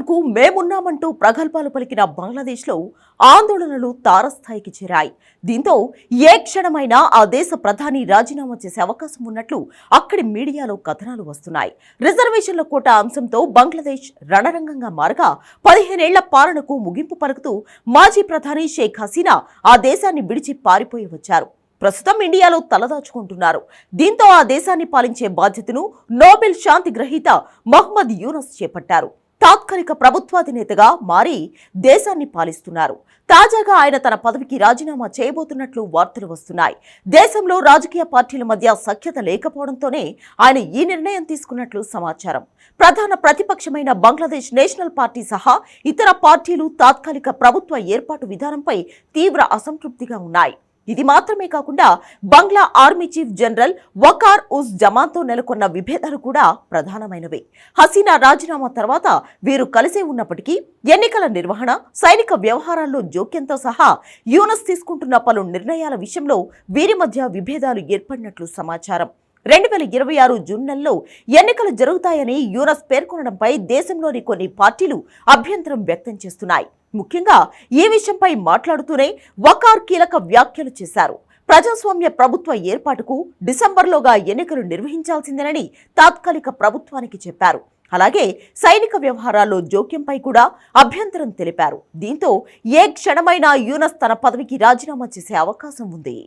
పాకిస్తాన్కు మేమున్నామంటూ ప్రగల్భాలు పలికిన బంగ్లాదేశ్లో ఆందోళనలు తారస్థాయికి చేరాయి. దీంతో ఏ క్షణమైనా ఆ దేశ ప్రధాని రాజీనామా చేసే అవకాశం ఉన్నట్లు అక్కడి మీడియాలో కథనాలు వస్తున్నాయి. రిజర్వేషన్ల కోట అంశంతో బంగ్లాదేశ్ రణరంగంగా మారగా పదిహేనేళ్ళ పాలనకు ముగింపు పలుకుతూ మాజీ ప్రధాని షేక్ హసీనా ఆ దేశాన్ని విడిచి పారిపోయి వచ్చారు. ప్రస్తుతం ఇండియాలో తలదాచుకుంటున్నారు. దీంతో ఆ దేశాన్ని పాలించే బాధ్యతను నోబెల్ శాంతి గ్రహీత మహ్మద్ యూనస్ చేపట్టారు. తాత్కాలిక ప్రభుత్వాధినేతగా మారి దేశాన్ని పాలిస్తున్నారు. తాజాగా ఆయన తన పదవికి రాజీనామా చేయబోతున్నట్లు వార్తలు వస్తున్నాయి. దేశంలో రాజకీయ పార్టీల మధ్య సఖ్యత లేకపోవడంతోనే ఆయన ఈ నిర్ణయం తీసుకున్నట్లు సమాచారం. ప్రధాన ప్రతిపక్షమైన బంగ్లాదేశ్ నేషనల్ పార్టీ సహా ఇతర పార్టీలు తాత్కాలిక ప్రభుత్వ ఏర్పాటు విధానంపై తీవ్ర అసంతృప్తిగా ఉన్నాయి. ఇది మాత్రమే కాకుండా Bangla army chief general Waker uz జమాన్తో నెలకొన్న విభేదాలు కూడా ప్రధానమైనవే. హసీనా రాజీనామా తర్వాత వీరు కలిసే ఉన్నప్పటికీ ఎన్నికల నిర్వహణ సైనిక వ్యవహారాల్లో జోక్యంతో సహా యూనస్ తీసుకుంటున్న పలు నిర్ణయాల విషయంలో వీరి మధ్య విభేదాలు ఏర్పడినట్లు సమాచారం. రెండు వేల ఇరవై ఆరు జూన్ నెలలో ఎన్నికలు జరుగుతాయని యూనస్ పేర్కొనడంపై దేశంలోని కొన్ని పార్టీలు అభ్యంతరం వ్యక్తం చేస్తున్నాయి. ముఖ్యంగా ఈ విషయంపై మాట్లాడుతూనే వకార్ కీలక వ్యాఖ్యలు చేశారు. ప్రజాస్వామ్య ప్రభుత్వ ఏర్పాటుకు డిసెంబర్లోగా ఎన్నికలు నిర్వహించాల్సిందేనని తాత్కాలిక ప్రభుత్వానికి చెప్పారు. అలాగే సైనిక వ్యవహారాల్లో జోక్యంపై కూడా అభ్యంతరం తెలిపారు. దీంతో ఏ క్షణమైనా యూనస్ తన పదవికి రాజీనామా చేసే అవకాశం ఉంది.